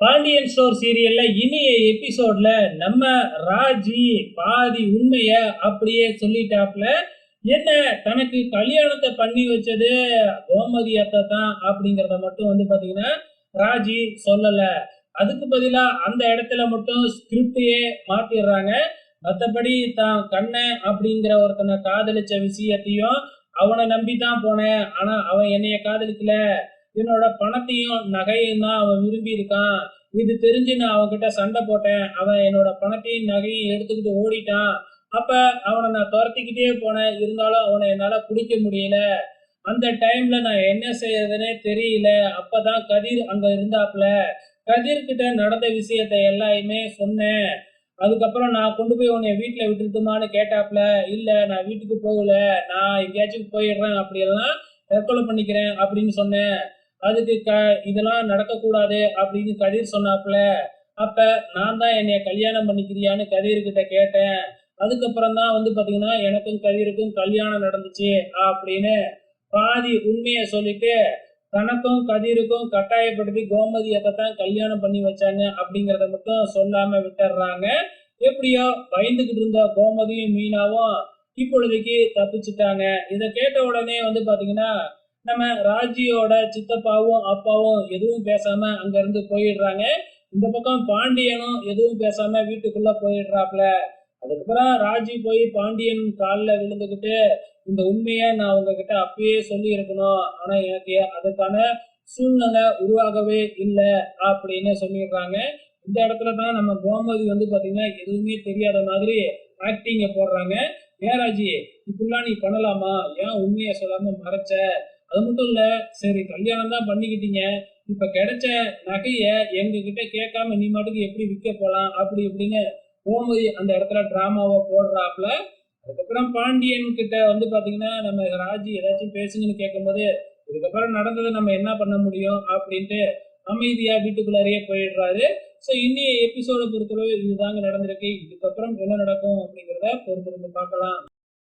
Pandian store சீரியல்ல இனிய எபிசோட்ல நம்ம ராஜி பாதி உண்மைய அப்படியே சொல்லிட்டாப்ல. என்ன தனக்கு கல்யாணத்தை பண்ணி வச்சது கோமதி அத்தை தான் அப்படிங்கறத மட்டும் வந்து பாத்தீங்கன்னா ராஜி சொல்லல. அதுக்கு பதிலா அந்த இடத்துல மட்டும் ஸ்கிரிப்டையே மாத்திடுறாங்க. மற்றபடி தான் கண்ணன் அப்படிங்கிற ஒருத்தனை காதலிச்ச விஷயத்தையும் அவனை நம்பி தான் போனேன். ஆனா அவன் என்னைய காதலிக்கல. என்னோட பணத்தையும் நகையும் தான் அவன் விரும்பி இருக்கான் இது தெரிஞ்சு நான் அவன்கிட்ட சண்டை போட்டேன். அவன் என்னோட பணத்தையும் நகையும் எடுத்துக்கிட்டு ஓடிட்டான் அப்ப அவனை நான் துரத்திக்கிட்டே போனேன். இருந்தாலும் அவனை என்னால பிடிக்க முடியல. அந்த டைம்ல நான் என்ன செய்யறதுனே தெரியல. அப்பதான் கதிர் அங்க இருந்தாப்ல கதிர் கிட்ட நடந்த விஷயத்த எல்லாமே சொன்னேன். அதுக்கப்புறம் நான் கொண்டு போய் உன்னை வீட்டுல விட்டுருட்டுமான்னு கேட்டாப்ல இல்ல நான் வீட்டுக்கு போகல. நான் எங்கேயாச்சும் போயிடுறேன். அப்படியெல்லாம் தற்கொலை பண்ணிக்கிறேன் அப்படின்னு சொன்னேன். அதுக்கு க இதெல்லாம் நடக்கக்கூடாது அப்படின்னு கதிர் சொன்னாப்புல. அப்ப நான் தான் என்னைய கல்யாணம் பண்ணிக்கிறியான்னு கதிர்கிட்ட கேட்டேன். அதுக்கப்புறம் தான் வந்து பாத்தீங்கன்னா எனக்கும் கதிருக்கும் கல்யாணம் நடந்துச்சு அப்படின்னு பாதி உண்மையை சொல்லிட்டு தனக்கும் கதிருக்கும் கட்டாயப்படுத்தி கோமதியத்தை தான் கல்யாணம் பண்ணி வச்சாங்க அப்படிங்கறத மட்டும் சொல்லாம விட்டுறாங்க. எப்படியோ பயந்துகிட்டு இருந்த கோமதியும் மீனாவும் இப்பொழுதைக்கு தப்பிச்சுட்டாங்க. இதை கேட்ட உடனே வந்து பாத்தீங்கன்னா நம்ம ராஜியோட சித்தப்பாவும் அப்பாவும் எதுவும் பேசாம அங்க இருந்து போயிடுறாங்க. இந்த பக்கம் பாண்டியனும் எதுவும் பேசாம வீட்டுக்குள்ள போயிடுறாப்ல. அதுக்கப்புறம் ராஜி போய் பாண்டியன் காலில் விழுந்துக்கிட்டு இந்த உண்மையை நான் உங்ககிட்ட அப்பயே சொல்லி இருக்கணும் ஆனா எனக்கு அதுக்கான சூழ்நிலை உருவாகவே இல்லை அப்படின்னு சொல்லிடுறாங்க. இந்த இடத்துல தான் நம்ம கோமதி வந்து பாத்தீங்கன்னா எதுவுமே தெரியாத மாதிரி ஆக்டிங்க போடுறாங்க. ஏன் ராஜி? இப்படிலாம் நீ பண்ணலாமா? ஏன் உண்மையை சொல்லாம மறைச்ச? அது மட்டும் இல்ல சரி கல்யாணம் தான் பண்ணிக்கிட்டீங்க. இப்ப கிடைச்ச நகைய எங்க கிட்ட கேட்காம நீ மாட்டுக்கு எப்படி விற்க போலாம் அப்படி இப்படின்னு கோமதி அந்த இடத்துல டிராமாவை போடுறாப்புல. அதுக்கப்புறம் பாண்டியன் கிட்ட வந்து பாத்தீங்கன்னா நம்ம ராஜி ஏதாச்சும் பேசுங்கன்னு கேட்கும்போது இதுக்கப்புறம் நடந்ததை நம்ம என்ன பண்ண முடியும் அப்படின்ட்டு அமைதியா வீட்டுக்குள்ளாரையே போயிடுறாரு. ஸோ இன்னைய எபிசோட பொறுத்தளவு இதுதாங்க நடந்திருக்கு. இதுக்கப்புறம் என்ன நடக்கும் அப்படிங்கிறத பொறுத்திருந்து பார்க்கலாம்.